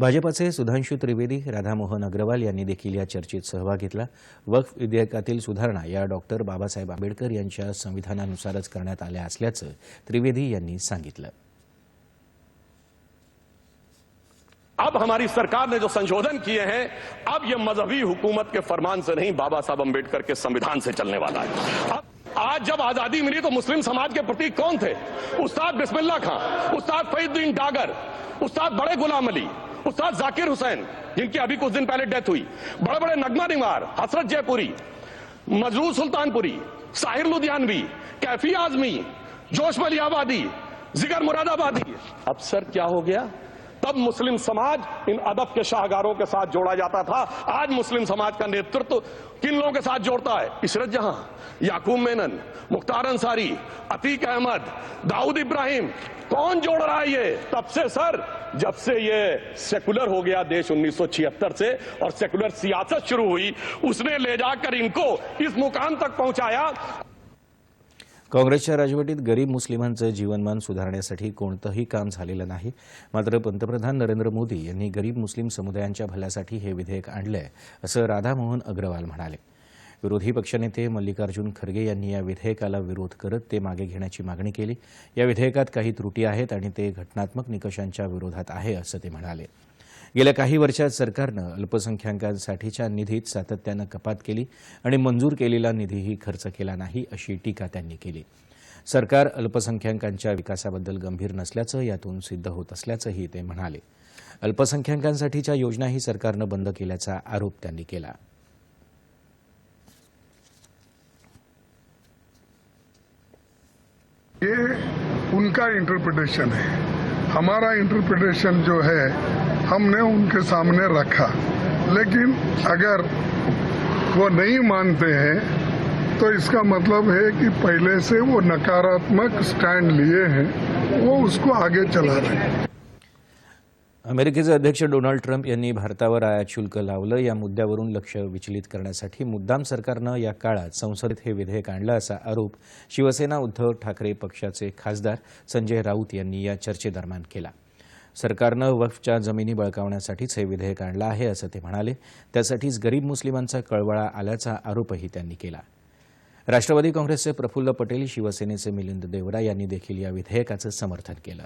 भाजपाचे सुधांशू त्रिवेदी राधामोहन अग्रवाल यांनी देखील या चर्चेत सहभाग घेतला. वक्फ विधेयकातील सुधारणा या डॉक्टर बाबासाहेब आंबेडकर यांच्या संविधानानुसारच करण्यात आल्या असल्याचं त्रिवेदी यांनी सांगितलं. अब हमारी सरकार ने जो संशोधन किए हैं अब ये मजहबी हुकूमत के फरमान से नहीं बाबा साहब अंबेडकर के संविधान से चलने वाला है। अब आज जब आजादी मिली तो मुस्लिम समाज के प्रतीक कौन थे? उस्ताद बिस्मिल्ला खां उस्ताद फईद्दीन डागर उस्ताद बड़े गुलाम अली استاد ذاکر حسین، جن کی ابھی کچھ دن پہلے ڈیتھ ہوئی۔ بڑے بڑے نغمہ نمار حسرت جے پوری مجرور سلطان پوری ساہر لدیان بھی کیفی آزمی جوش ملی آبادی ذکر مراد آبادی۔ اب سر کیا ہو گیا؟ تب مسلم سماج ان ادب کے شاہگاروں کے ساتھ جوڑا جاتا تھا۔ آج مسلم سماج کا نیترتو کن لوگوں کے ساتھ جوڑتا ہے؟ عشرت جہاں، یعقوب مینن، مختار انصاری، عتیق احمد، داؤد ابراہیم۔ کون جوڑ رہا ہے یہ؟ تب سے سر، جب سے یہ سیکولر ہو گیا دیش انیس سو چھیتر سے اور سیکولر سیاست شروع ہوئی، اس نے لے جا کر ان کو اس مقام تک پہنچایا۔ काँग्रेसच्या राजवटीत गरीब मुस्लिमांचं जीवनमान सुधारण्यासाठी कोणतंही काम झालेलं नाही. मात्र पंतप्रधान नरेंद्र मोदी यांनी गरीब मुस्लिम समुदायांच्या भल्यासाठी हे विधेयक आणलंय असं राधामोहन अग्रवाल म्हणाले. विरोधी पक्षनेते मल्लिकार्जुन खरगे यांनी या विधेयकाला विरोध करत ते मागे घेण्याची मागणी केली. या विधेयकात काही त्रुटी आहेत आणि ते घटनात्मक निकषांच्या विरोधात आहे असं ते म्हणाले. गेल्या काही वर्षात सरकारनं अल्पसंख्याकांसाठीच्या निधीत सातत्यानं कपात केली आणि मंजूर केलेला निधीही खर्च केला नाही अशी टीका त्यांनी केली. सरकार अल्पसंख्याकांच्या विकासाबद्दल गंभीर नसल्याचं यातून सिद्ध होत असल्याचंही ते म्हणाले. अल्पसंख्याकांसाठीच्या योजनाही सरकारनं बंद केल्याचा आरोप त्यांनी केला. ये उनका इंटरप्रिटेशन है। हमारा इंटरप्रिटेशन जो है हमने उनके सामने रखा। लेकिन अगर वो नहीं मानते हैं तो इसका मतलब है कि पहले से वो नकारात्मक स्टैंड लिए हैं वो उसको आगे चला रहे हैं। अमेरिकेचे अध्यक्ष डोनाल्ड ट्रम्प यांनी भारतावर आयात शुल्क लावलं या मुद्द्यावरून लक्ष विचलित करण्यासाठी मुद्दाम सरकारनं या काळात संसदेत हे विधेयक आणलं असा आरोप शिवसेना उद्धव ठाकरे पक्षाचे खासदार संजय राऊत यांनी या चर्चेदरम्यान केला. सरकारनं वक्फच्या जमिनी बळकावण्यासाठीच हे विधेयक आणलं आहे असं ते म्हणाले. त्यासाठीच गरीब मुस्लिमांचा कळवळा आल्याचा आरोपही त्यांनी केला. राष्ट्रवादी काँग्रेसचे प्रफुल्ल पटेल शिवसेनेचे मिलिंद देवरा यांनी देखील या विधेयकाचं समर्थन केलं.